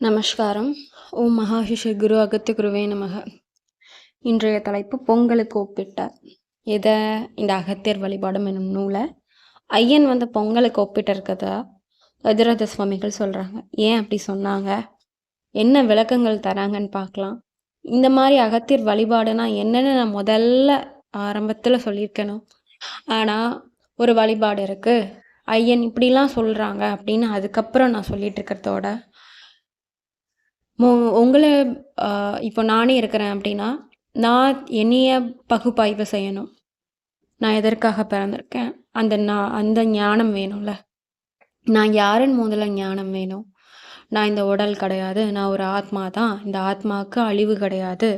நமஸ்காரம். ஓம் மகாஷிஷ குரு அகத்திய குருவே நமக. இன்றைய தலைப்பு பொங்கலுக்கு ஒப்பிட்டார். எதை? இந்த அகத்தியர் வழிபாடும் என்னும் நூலை. ஐயன் வந்து பொங்கலுக்கு ஒப்பிட்டு இருக்கதா சுவாமிகள் சொல்கிறாங்க ஏன் அப்படி சொன்னாங்க? என்ன விளக்கங்கள் தராங்கன்னு பார்க்கலாம். இந்த மாதிரி அகத்தியர் வழிபாடுனா என்னென்னு நான் முதல்ல ஆரம்பத்தில் சொல்லியிருக்கணும். ஆனால் ஒரு வழிபாடு இருக்குது ஐயன் இப்படிலாம் சொல்கிறாங்க அப்படின்னு அதுக்கப்புறம் நான் சொல்லிட்டு இருக்கிறதோட மோ உங்களை இப்போ நானே இருக்கிறேன் அப்படின்னா நான் என்னைய பகுப்பாய்வு செய்யணும். நான் எதற்காக பிறந்திருக்கேன்? அந்த நான் அந்த ஞானம் வேணும்ல. நான் யாருன்னு முதல்ல ஞானம் வேணும்? நான் இந்த உடல் கிடையாது. நான் ஒரு ஆத்மா தான். இந்த ஆத்மாவுக்கு அழிவு கிடையாது.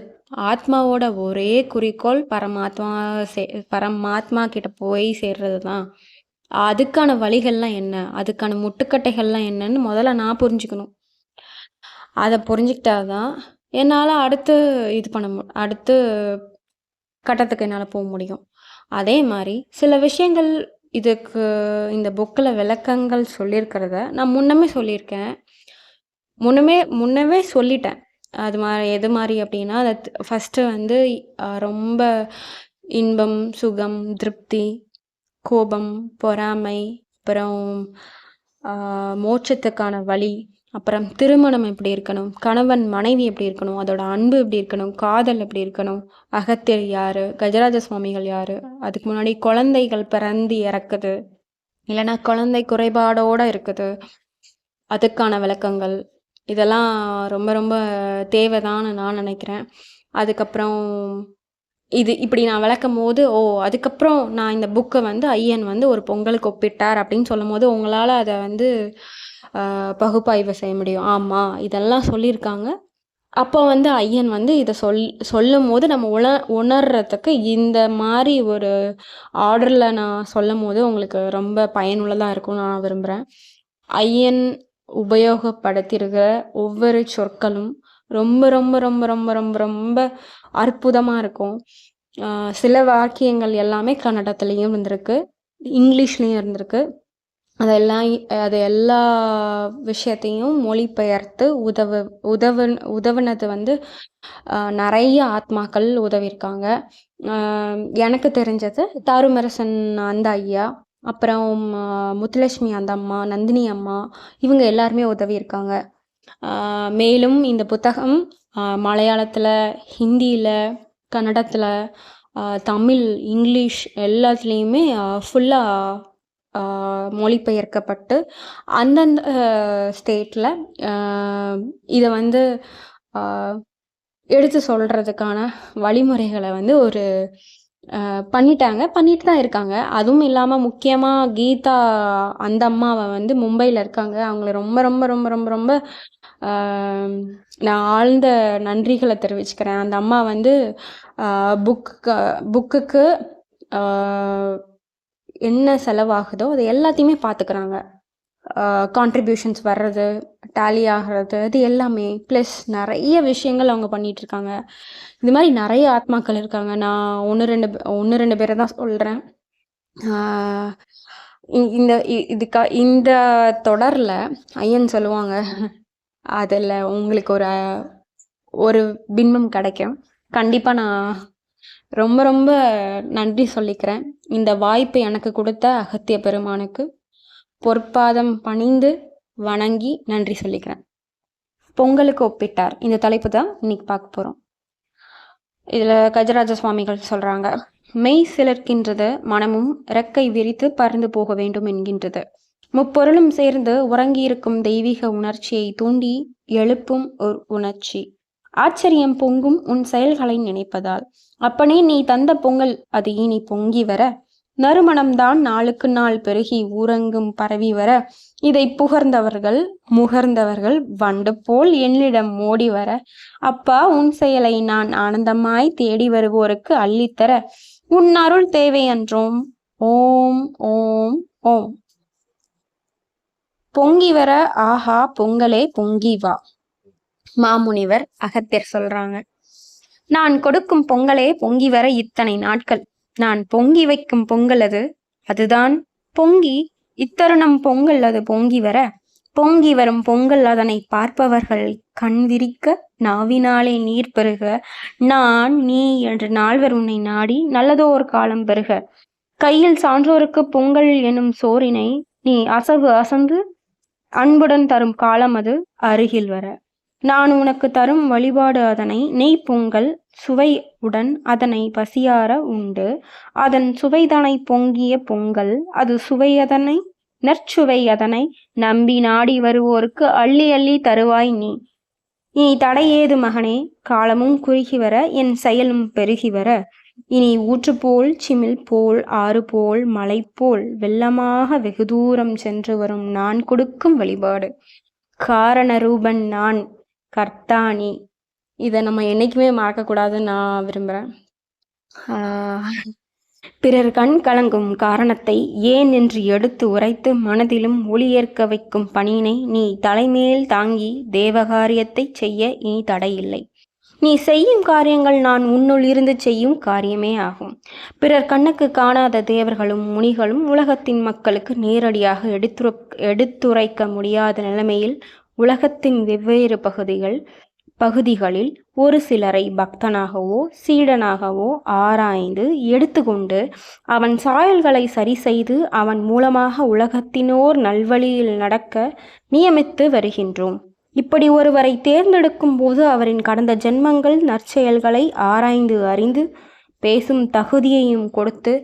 ஆத்மாவோட ஒரே குறிக்கோள் பரமாத்மா சே பரமாத்மா கிட்ட போய் சேர்றது தான். அதுக்கான வழிகள்லாம் என்ன? அதுக்கான முட்டுக்கட்டைகள்லாம் என்னன்னு முதல்ல நான் புரிஞ்சுக்கணும். அதை புரிஞ்சுக்கிட்டாதான் என்னால் அடுத்து இது பண்ண மு அடுத்து கட்டத்துக்கு என்னால் போக முடியும். அதே மாதிரி சில விஷயங்கள் இதுக்கு இந்த புக்கில் விளக்கங்கள் சொல்லியிருக்கிறத நான் முன்னமே சொல்லியிருக்கேன். முன்னமே முன்னவே சொல்லிட்டேன். அது மாதிரி எது மாதிரி அப்படின்னா அதை ஃபஸ்ட்டு வந்து ரொம்ப இன்பம் சுகம் திருப்தி கோபம் பொறாமை அப்புறம் மோட்சத்துக்கான வழி அப்புறம் திருமணம் எப்படி இருக்கணும்? கணவன் மனைவி எப்படி இருக்கணும்? அதோட அன்பு எப்படி இருக்கணும்? காதல் எப்படி இருக்கணும்? அகத்தியர் யாரு? கஜராஜ சுவாமிகள் யாரு? அதுக்கு முன்னாடி குழந்தைகள் பிறந்து இறக்குது. இல்லைன்னா குழந்தை குறைபாடோட இருக்குது. அதுக்கான விளக்கங்கள். இதெல்லாம் ரொம்ப ரொம்ப தேவைதான்னு நான் நினைக்கிறேன். அதுக்கப்புறம் இது இப்படி நான் விளக்கும் போது ஓ அதுக்கப்புறம் நான் இந்த புக்கை வந்து ஐயன் வந்து ஒரு பொங்கலுக்கு ஒப்பிட்டார் அப்படின்னு சொல்லும் போது உங்களால் அதை வந்து பகுப்பாய்வு செய்ய முடியும். ஆமாம் இதெல்லாம் சொல்லியிருக்காங்க. அப்போ வந்து ஐயன் வந்து இதை சொல் சொல்லும் போது நம்ம உண உணர்றதுக்கு இந்த மாதிரி ஒரு ஆர்டரில் நான் சொல்லும் போது உங்களுக்கு ரொம்ப பயனுள்ளதாக இருக்கும்னு நான் விரும்புகிறேன் ஐயன் உபயோகப்படுத்தியிருக்கிற ஒவ்வொரு சொற்களும் ரொம்ப ரொம்ப ரொம்ப ரொம்ப ரொம்ப ரொம்ப அற்புதமாக இருக்கும். சில வாக்கியங்கள் எல்லாமே கன்னடத்துலேயும் இருந்திருக்கு இங்கிலீஷ்லேயும் இருந்திருக்கு. அதெல்லாம் அது எல்லா விஷயத்தையும் மொழிபெயர்த்து உதவு உதவு உதவுனது வந்து நிறைய ஆத்மாக்கள் உதவியிருக்காங்க எனக்கு தெரிஞ்சது தாருமரசன் அந்த ஐயா அப்புறம் முத்துலட்சுமி அந்த அம்மா நந்தினி அம்மா இவங்க எல்லாருமே உதவியிருக்காங்க மேலும் இந்த புத்தகம் மலையாளத்தில் ஹிந்தியில் கன்னடத்தில் தமிழ் இங்கிலீஷ் எல்லாத்துலேயுமே ஃபுல்லாக மொழிபெயர்க்கப்பட்டு அந்தந்த ஸ்டேட்டில் இதை வந்து எடுத்து சொல்கிறதுக்கான வழிமுறைகளை வந்து ஒரு பண்ணிட்டாங்க. பண்ணிட்டு தான் இருக்காங்க. அதுவும் இல்லாமல் முக்கியமாக கீதா அந்த அம்மாவை வந்து மும்பையில் இருக்காங்க. அவங்கள ரொம்ப ரொம்ப ரொம்ப ரொம்ப ரொம்ப நான் ஆழ்ந்த நன்றிகளை தெரிவிச்சுக்கிறேன். அந்த அம்மா வந்து புக்கு புக்குக்கு என்ன செலவாகுதோ அது எல்லாத்தையுமே பார்த்துக்கிறாங்க கான்ட்ரிபியூஷன்ஸ் வர்றது டேலி ஆகிறது அது எல்லாமே. ப்ளஸ் நிறைய விஷயங்கள் அவங்க பண்ணிட்டு இருக்காங்க இது மாதிரி நிறைய ஆத்மாக்கள் இருக்காங்க. நான் ஒன்று ரெண்டு ஒன்று ரெண்டு பேரை தான் சொல்கிறேன் இந்த இ- இதுக்கா இந்த தொடரில் ஐயன் சொல்லுவாங்க. அதில் உங்களுக்கு ஒரு ஒரு பின்பம் கிடைக்கும். கண்டிப்பாக நான் ரொம்ப ரொம்ப நன்றி சொல்லிக்கிறேன். இந்த வாய்ப்பை எனக்கு கொடுத்த அகத்திய பெருமானுக்கு பொற்பாதம் பணிந்து வணங்கி நன்றி சொல்லிக்கிறேன். பொங்கலுக்கு ஒப்பிட்டார். இந்த தலைப்பு தான் இன்னைக்கு பார்க்க போகிறோம் இதில் கஜராஜ சுவாமிகள் சொல்கிறாங்க மெய் சிலர்க்கின்றது மனமும் இறக்கை விரித்து பறந்து போக வேண்டும் என்கின்றது. முப்பொருளும் சேர்ந்து உறங்கியிருக்கும் தெய்வீக உணர்ச்சியை தூண்டி எழுப்பும் ஒரு உணர்ச்சி. ஆச்சரியம் பொங்கும் உன் செயல்களை நினைப்பதால் அப்பனே நீ தந்த பொங்கல் அது இனி பொங்கி வர. நறுமணம்தான் நாளுக்கு நாள் பெருகி ஊரங்கும் பரவி வர. இதை புகர்ந்தவர்கள் முகர்ந்தவர்கள் வண்டு போல் என்னிடம் மோடி வர. அப்பா உன் செயலை நான் ஆனந்தமாய் தேடி வருவோருக்கு அள்ளித்தர உன் அருள் தேவை என்றோம் ஓம் ஓம் ஓம். பொங்கி வர ஆஹா பொங்கலே பொங்கி வா. மாமுனிவர் அகத்தியர் சொல்றாங்க. நான் கொடுக்கும் பொங்கலே பொங்கி வர இத்தனை நாட்கள். நான் பொங்கி வைக்கும் பொங்கல் அது அதுதான் பொங்கி. இத்தருணம் பொங்கல் அது பொங்கி வர பொங்கி வரும் பொங்கல் அதனை பார்ப்பவர்கள் கண் விரிக்க நாவினாலே நீர் பெருக. நான் நீ என்று நால்வர் உன்னை நாடி நல்லதோ ஒரு காலம் பெருக. கையில் சான்றோருக்கு பொங்கல் எனும் சோறினை நீ அசவு அசந்து அன்புடன் தரும் காலம் அது அருகில் வர. நான் உனக்கு தரும் வழிபாடு அதனை நெய் பொங்கல் சுவை உடன் அதனை பசியார உண்டு. அதன் சுவைதனை பொங்கிய பொங்கல் அது சுவையதனை நற்சுவை அதனை நம்பி நாடி வருவோருக்கு அள்ளி அள்ளி தருவாய் நீ. இனி தடையேது மகனே? காலமும் குறுகி வர என் செயலும் பெருகி வர. இனி ஊற்று போல் சிமிழ் போல் ஆறு போல் மலை போல் வெள்ளமாக வெகு தூரம் சென்று வரும் நான் கொடுக்கும் வழிபாடு. காரண ரூபன் நான் கர்த்தானி இதை நம்ம என்னைக்குமே மறக்கக்கூடாதுன்னு நான் விரும்புகிறேன் பிறர் கண் கலங்கும் காரணத்தை ஏன் என்று எடுத்து உரைத்து மனதிலும் ஒளியேற்க வைக்கும் பணியினை நீ தலைமேல் தாங்கி தேவகாரியத்தை செய்ய இனி தடையில்லை. நீ செய்யும் காரியங்கள் நான் உன்னுள் இருந்து செய்யும் காரியமே ஆகும். பிறர் கண்ணுக்கு காணாத தேவர்களும் முனிகளும் உலகத்தின் மக்களுக்கு நேரடியாக எடுத்துரை எடுத்துரைக்க முடியாத நிலைமையில் உலகத்தின் வெவ்வேறு பகுதிகள் பகுதிகளில் ஒரு சிலரை பக்தனாகவோ சீடனாகவோ ஆராய்ந்து எடுத்துக்கொண்டு அவன் சாயல்களை சரி செய்து அவன் மூலமாக உலகத்தினோர் நல்வழியில் நடக்க நியமித்து வருகின்றோம். இப்படி ஒருவரை தேர்ந்தெடுக்கும் போது அவரின் கடந்த ஜென்மங்கள் நற்செயல்களை ஆராய்ந்து அறிந்து பேசும் தகுதியையும் கொடுத்து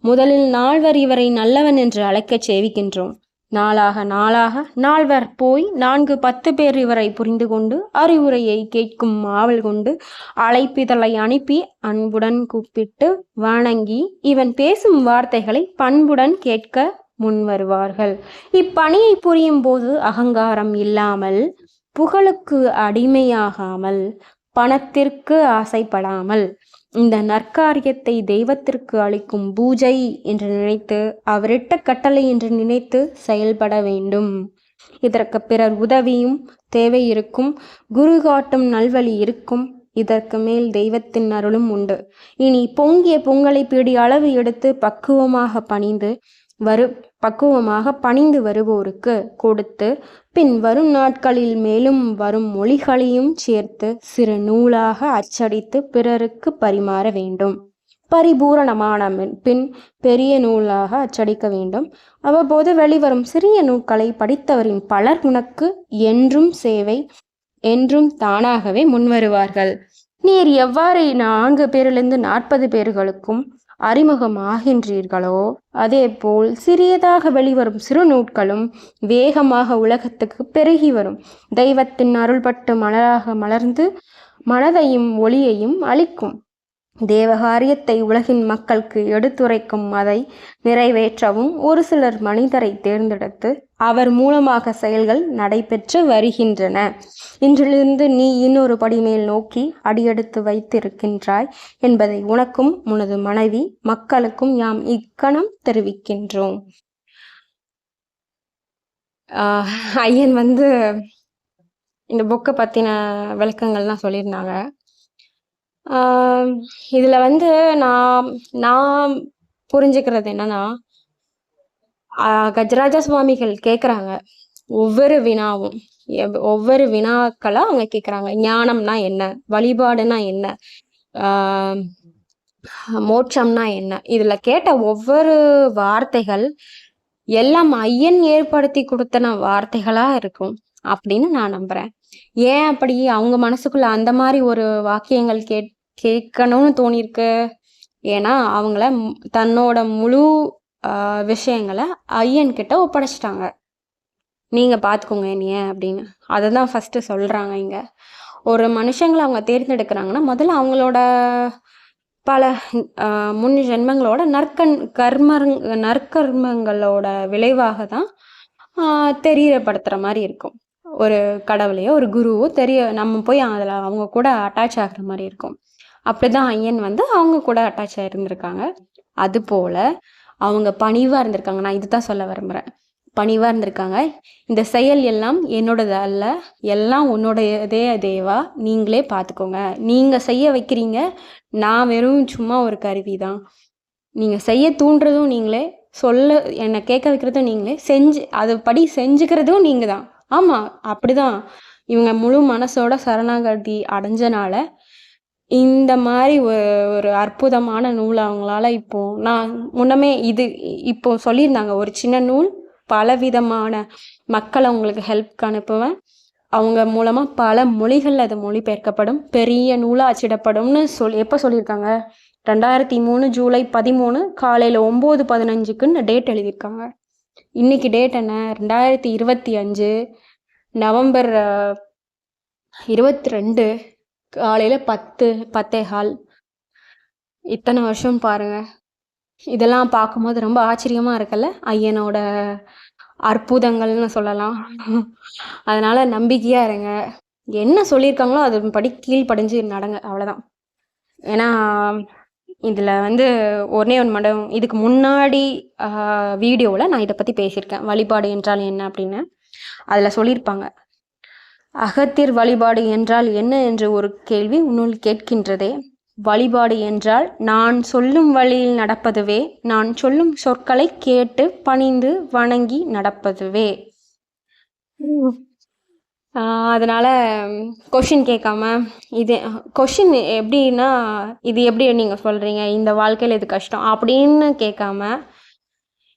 முதலில் நால்வர் இவரை நல்லவன் என்று அழைக்கச் சேவிக்கின்றோம். நாளாக நாளாக நால்வர் போய் நான்கு பத்து பேர் இவரை புரிந்து கொண்டு அறிவுரையை கேட்கும் ஆவல் கொண்டு அழைப்பிதழை அனுப்பி அன்புடன் கூப்பிட்டு வணங்கி இவன் பேசும் வார்த்தைகளை பண்புடன் கேட்க முன் வருவார்கள். இப்பணியை புரியும் போது அகங்காரம் இல்லாமல் புகழுக்கு அடிமையாகாமல் பணத்திற்கு ஆசைப்படாமல் இந்த நற்காரியத்தை தெய்வத்திற்கு அளிக்கும் பூஜை என்று நினைத்து அவரிட்ட கட்டளை என்று நினைத்து செயல்பட வேண்டும். இதற்கு பிறர் உதவியும் தேவை இருக்கும் குரு காட்டும் நல்வழி இருக்கும். இதற்கு மேல் தெய்வத்தின் அருளும் உண்டு. இனி பொங்கிய பொங்கலை பீடி அளவு எடுத்து பக்குவமாக பணிந்து வரு பக்குவமாக பணிந்து வருவோருக்கு கொடுத்து பின் வரும் நாட்களில் மேலும் வரும் மொழிகளையும் சேர்த்து சிறு நூலாக அச்சடித்து பிறருக்கு பரிமாற வேண்டும். பரிபூரணமான பின் பெரிய நூலாக அச்சடிக்க வேண்டும். அவ்வப்போது வெளிவரும் சிறிய நூல்களை படித்தவரின் பலர் உனக்கு என்றும் சேவை என்றும் தானாகவே முன்வருவார்கள். நீர் எவ்வாறு நான்கு பேரிலிருந்து நாற்பது பேர்களுக்கும் அறிமுகமாகின்றீர்களோ? அதேபோல் சிறியதாக வெளிவரும் சிறு நூட்களும் வேகமாக உலகத்துக்கு பெருகி வரும். தெய்வத்தின் அருள்பட்டு மலராக மலர்ந்து மனதையும் ஒளியையும் அளிக்கும். தேவகாரியத்தை உலகின் மக்களுக்கு எடுத்துரைக்கும் அதை நிறைவேற்றவும் ஒரு சிலர் மனிதரை தேர்ந்தெடுத்து அவர் மூலமாக செயல்கள் நடைபெற்று வருகின்றன. இன்றிலிருந்து நீ இன்னொரு படி மேல் நோக்கி அடியெடுத்து வைத்திருக்கின்றாய் என்பதை உனக்கும் உனது மனைவி மக்களுக்கும் யாம் இக்கணம் தெரிவிக்கின்றோம். ஐயன் வந்து இந்த புக்கை பற்றின விளக்கங்கள்லாம் சொல்லியிருந்தாங்க. இதில் வந்து நான் நான் புரிஞ்சுக்கிறது என்னன்னா, கஜராஜ சுவாமிகள் கேட்குறாங்க. ஒவ்வொரு வினாவும். ஒவ்வொரு வினாக்களா அவங்க கேட்குறாங்க. ஞானம்னா என்ன? வழிபாடுனா என்ன? மோட்சம்னா என்ன? இதில் கேட்ட ஒவ்வொரு வார்த்தைகள், எல்லாம் ஐயன் ஏற்படுத்தி கொடுத்தன வார்த்தைகளாக இருக்கும். அப்படின்னு நான் நம்புறேன். ஏன் அப்படி? அவங்க மனசுக்குள்ள அந்த மாதிரி ஒரு வாக்கியங்கள் கேட் கேட்கணும்னு தோணியிருக்கு. ஏன்னா அவங்கள தன்னோட முழு விஷயங்களை ஐயன் கிட்ட ஒப்படைச்சிட்டாங்க. நீங்க பார்த்துக்கோங்க என்னைய அப்படின்னு. அதை தான் ஃபஸ்ட்டு சொல்றாங்க இங்க. ஒரு மனுஷங்களை அவங்க தேர்ந்தெடுக்கிறாங்கன்னா முதல்ல அவங்களோட பல முன் ஜென்மங்களோட நற்கண் கர்ம நற்கர்மங்களோட விளைவாக தான் தெரியப்படுத்துகிற மாதிரி இருக்கும். ஒரு கடவுளையோ ஒரு குருவோ தெரிய நம்ம போய் அதில் அவங்க கூட அட்டாச் ஆகிற மாதிரி இருக்கும். அப்படிதான் ஐயன் வந்து அவங்க கூட அட்டாச் ஆகிருந்திருக்காங்க அதுபோல் அவங்க பணிவாக இருந்திருக்காங்க. நான் இதுதான் சொல்ல விரும்புகிறேன் பணிவாக இருந்திருக்காங்க. இந்த செயல் எல்லாம் என்னோடது அல்ல. எல்லாம் உன்னோடையதே தேவா. நீங்களே பார்த்துக்கோங்க நீங்கள் செய்ய வைக்கிறீங்க. நான் வெறும் சும்மா ஒரு கருவி தான். நீங்கள் செய்ய தூண்டுறதும் நீங்களே சொல்ல என்னை கேட்க வைக்கிறதும் நீங்களே செஞ்சு அது படி செஞ்சுக்கிறதும் நீங்கள் தான். ஆமாம் அப்படிதான். இவங்க முழு மனசோட சரணாகதி அடைஞ்சனால இந்த மாதிரி ஒரு அற்புதமான நூல் அவங்களால இப்போ நான் முன்னமே இது இப்போ சொல்லியிருந்தாங்க ஒரு சின்ன நூல் பலவிதமான மக்களை அவங்களுக்கு ஹெல்ப்க்கு அனுப்புவேன். அவங்க மூலமாக பல மொழிகளில் அது மொழிபெயர்க்கப்படும். பெரிய நூலாக அச்சிடப்படும்னு சொல் எப்போ சொல்லியிருக்காங்க? ரெண்டாயிரத்தி மூணு ஜூலை பதிமூணு காலையில் ஒம்பது பதினஞ்சுக்குன்னு டேட் எழுதியிருக்காங்க. இன்னைக்கு டேட் என்ன? ரெண்டாயிரத்தி இருபத்தி அஞ்சு நவம்பர் இருபத்தி ரெண்டு காலையில் பத்து பத்தே கால். இத்தனை வருஷம் பாருங்க. இதெல்லாம் பார்க்கும்போது ரொம்ப ஆச்சரியமாக இருக்குல்ல? ஐயனோட அற்புதங்கள்னு சொல்லலாம். அதனால் நம்பிக்கையாக இருங்க. என்ன சொல்லியிருக்காங்களோ அது படி கீழ்ப்படிஞ்சு நடங்க. அவ்வளோதான் ஏன்னா இதில் வந்து ஒரே ஒன்று மடம் இதுக்கு முன்னாடி வீடியோவில் நான் இதை பற்றி பேசியிருக்கேன். வழிபாடு என்றால் என்ன அப்படின்னு. அதில் சொல்லியிருப்பாங்க. அகத்தியர் வழிபாடு என்றால் என்ன என்று ஒரு கேள்வி உன்னுள் கேட்கின்றதே. வழிபாடு என்றால் நான் சொல்லும் வழியில் நடப்பதுவே நான் சொல்லும் சொற்களை கேட்டு பணிந்து வணங்கி நடப்பதுவே. அதனால் கொஷின் கேட்காம இது கொஷின் எப்படின்னா இது எப்படி நீங்கள் சொல்கிறீங்க இந்த வாழ்க்கையில் இது கஷ்டம் அப்படின்னு கேட்காம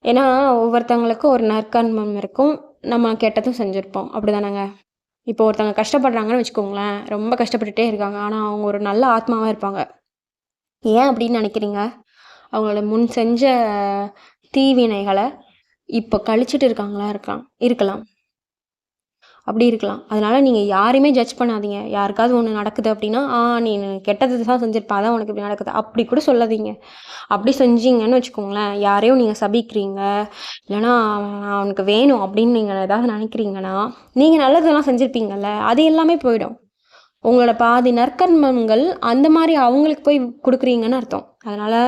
ஏன்னா ஒவ்வொருத்தவங்களுக்கும் ஒரு நற்கண்மம் இருக்கும். நம்ம கெட்டதும் செஞ்சுருப்போம். அப்படி தானேங்க இப்போ ஒருத்தவங்க கஷ்டப்படுறாங்கன்னு வச்சுக்கோங்களேன் ரொம்ப கஷ்டப்பட்டுட்டே இருக்காங்க. ஆனால் அவங்க ஒரு நல்ல ஆத்மாவாக இருப்பாங்க. ஏன் அப்படின்னு நினைக்கிறீங்க? அவங்களோட முன் செஞ்ச தீவினைகளை இப்போ கழிச்சிட்டு இருக்காங்களா இருக்கலாம் இருக்கலாம். அப்படி இருக்கலாம். அதனால் நீங்கள் யாரையுமே ஜட்ஜ் பண்ணாதீங்க. யாருக்காவது ஒன்று நடக்குது அப்படின்னா ஆ நீ கெட்டது தான் செஞ்சிருப்பா அதான் உனக்கு இப்படி நடக்குது. அப்படி கூட சொல்லாதீங்க. அப்படி செஞ்சீங்கன்னு வச்சுக்கோங்களேன் யாரையும் நீங்கள் சபிக்கிறீங்க இல்லைனா அவனுக்கு வேணும் அப்படின்னு நீங்கள் ஏதாவது நினைக்கிறீங்கன்னா நீங்கள் நல்லதெல்லாம் செஞ்சுருப்பீங்கல்ல அது எல்லாமே போயிடும். உங்களோட பாதி நற்கர்மங்கள் அந்த மாதிரி அவங்களுக்கு போய் கொடுக்குறீங்கன்னு அர்த்தம். அதனால்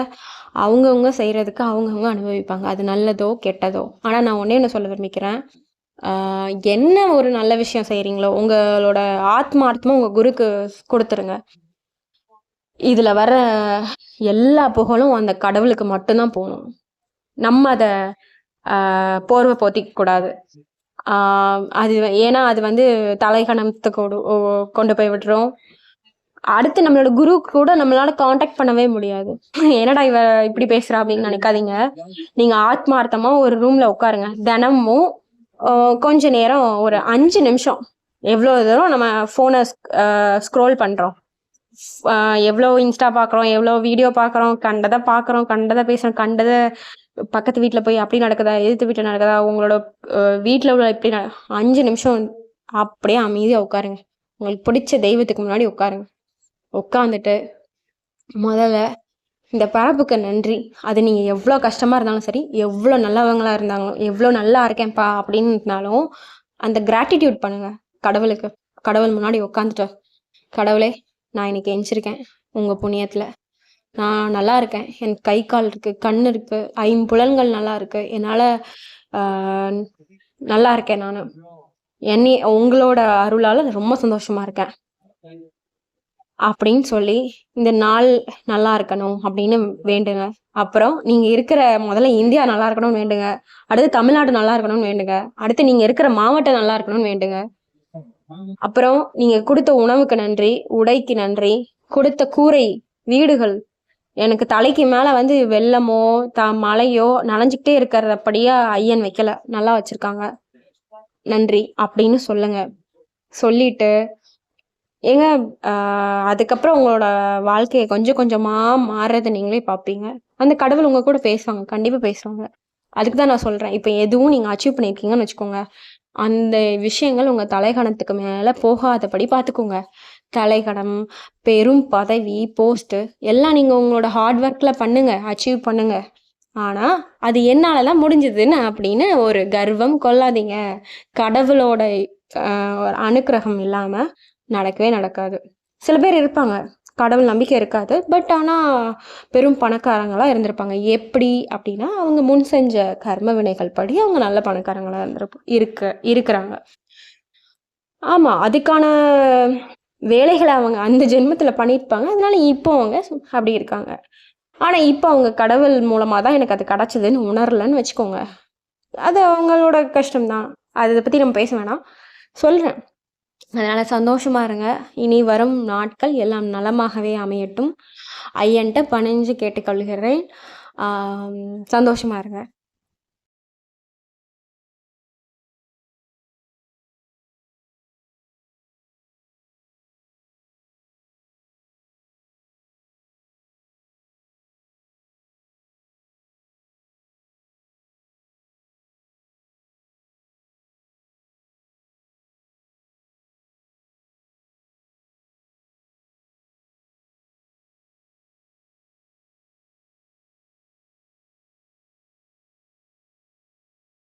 அவங்கவுங்க செய்கிறதுக்கு அவங்கவுங்க அனுபவிப்பாங்க. அது நல்லதோ கெட்டதோ. ஆனால் நான் ஒன்றே ஒன்று சொல்ல விரும்பிக்கிறேன். என்ன ஒரு நல்ல விஷயம் செய்கிறீங்களோ உங்களோட ஆத்மார்த்தமாக உங்கள் குருக்கு கொடுத்துருங்க. இதில் வர எல்லா புகழும் அந்த கடவுளுக்கு மட்டும்தான் போகணும். நம்ம அதை போர்வை போத்திக்க கூடாது. அது ஏன்னா அது வந்து தலைகணத்தை கொண்டு போய் விட்டுரும். அடுத்து நம்மளோட குரு கூட நம்மளால காண்டாக்ட் பண்ணவே முடியாது. என்னடா இவ இப்படி பேசுறா அப்படின்னு நினைக்காதீங்க. நீங்க ஆத்மார்த்தமா ஒரு ரூம்ல உட்காருங்க. தினமும் கொஞ்ச நேரம் ஒரு அஞ்சு நிமிஷம். எவ்வளோ தூரம் நம்ம ஃபோனை ஸ்க்ரோல் பண்ணுறோம் எவ்வளோ இன்ஸ்டா பார்க்குறோம் எவ்வளோ வீடியோ பார்க்குறோம் கண்டதை பார்க்குறோம் கண்டதை பேசுகிறோம் கண்டதை பக்கத்து வீட்டில் போய் அப்படி நடக்குதா எதிர்த்து வீட்டில் நடக்குதா உங்களோட வீட்டில் உள்ள இப்படி அஞ்சு நிமிஷம் அப்படியே அமைதியாக உட்காருங்க. உங்களுக்கு பிடிச்ச தெய்வத்துக்கு முன்னாடி உட்காருங்க. உட்காந்துட்டு முதல்ல இந்த பரப்புக்கு நன்றி. அது நீங்கள் எவ்வளோ கஷ்டமாக இருந்தாலும் சரி எவ்வளோ நல்லவங்களாக இருந்தாலும் எவ்வளோ நல்லா இருக்கேன்ப்பா அப்படின்னாலும் அந்த கிராட்டிடியூட் பண்ணுங்கள் கடவுளுக்கு. கடவுள் முன்னாடி உட்காந்துட்டோம் கடவுளே நான் இன்னைக்கு எஞ்சிருக்கேன் உங்கள் புண்ணியத்தில். நான் நல்லா இருக்கேன். எனக்கு கை கால் இருக்குது கண் இருக்குது ஐம்புலன்கள் நல்லா இருக்குது என்னால் நல்லா இருக்கேன் நான். என்னை உங்களோட அருளால் ரொம்ப சந்தோஷமாக இருக்கேன். அப்படின்னு சொல்லி இந்த நாள் நல்லா இருக்கணும் அப்படின்னு வேண்டுங்க. அப்புறம் நீங்கள் இருக்கிற முதல்ல இந்தியா நல்லா இருக்கணும்னு வேண்டுங்க. அடுத்து தமிழ்நாடு நல்லா இருக்கணும்னு வேண்டுங்க. அடுத்து நீங்கள் இருக்கிற மாவட்டம் நல்லா இருக்கணும்னு வேண்டுங்க. அப்புறம் நீங்கள் கொடுத்த உணவுக்கு நன்றி உடைக்கு நன்றி கொடுத்த கூரை வீடுகள். எனக்கு தலைக்கு மேலே வந்து வெள்ளமோ த மழையோ நனைஞ்சிக்கிட்டே இருக்கிறதப்படியா ஐயன் வைக்கல. நல்லா வச்சுருக்காங்க. நன்றி அப்படின்னு சொல்லுங்க. சொல்லிட்டு ஏங்க அதுக்கப்புறம் உங்களோட வாழ்க்கையை கொஞ்சம் கொஞ்சமாக மாறுறதை நீங்களே பார்ப்பீங்க அந்த கடவுள் உங்கள் கூட பேசுவாங்க கண்டிப்பாக பேசுவாங்க. அதுக்கு தான் நான் சொல்கிறேன் இப்போ எதுவும் நீங்கள் அச்சீவ் பண்ணியிருக்கீங்கன்னு வச்சுக்கோங்க. அந்த விஷயங்கள் உங்கள் தலைகணத்துக்கு மேலே போகாதபடி பார்த்துக்கோங்க தலைகணம் பெரும் பதவி போஸ்ட்டு எல்லாம் நீங்கள் உங்களோட ஹார்ட் ஒர்க்கில் பண்ணுங்க அச்சீவ் பண்ணுங்க. ஆனால் அது என்னால முடிஞ்சதுன்னு அப்படின்னு ஒரு கர்வம் கொள்ளாதீங்க. கடவுளோட அனுக்கிரகம் இல்லாமல் நடக்கவே நடக்காது. சில பேர் இருப்பாங்க. கடவுள் நம்பிக்கை இருக்காது. பட் ஆனால் பெரும் பணக்காரங்களாக இருந்திருப்பாங்க. எப்படி அப்படின்னா அவங்க முன் செஞ்ச கர்ம வினைகள் படி அவங்க நல்ல பணக்காரங்களாக இருந்திருப்போம் இருக்க இருக்கிறாங்க. ஆமாம் அதுக்கான வேலைகளை அவங்க அந்த ஜென்மத்தில் பண்ணியிருப்பாங்க. அதனால இப்போ அவங்க அப்படி இருக்காங்க. ஆனால் இப்போ அவங்க கடவுள் மூலமாக தான் எனக்கு அது கிடச்சிதுன்னு உணரலன்னு வச்சுக்கோங்க. அது அவங்களோட கஷ்டம்தான். அதை பற்றி நம்ம பேச வேணாம். சொல்கிறேன் அதனால் சந்தோஷமாக இருங்க. இனி வரும் நாட்கள் எல்லாம் நலமாகவே அமையட்டும். ஐயன்ட்ட பணிஞ்சு கேட்டுக்கொள்கிறேன். சந்தோஷமாக இருங்க.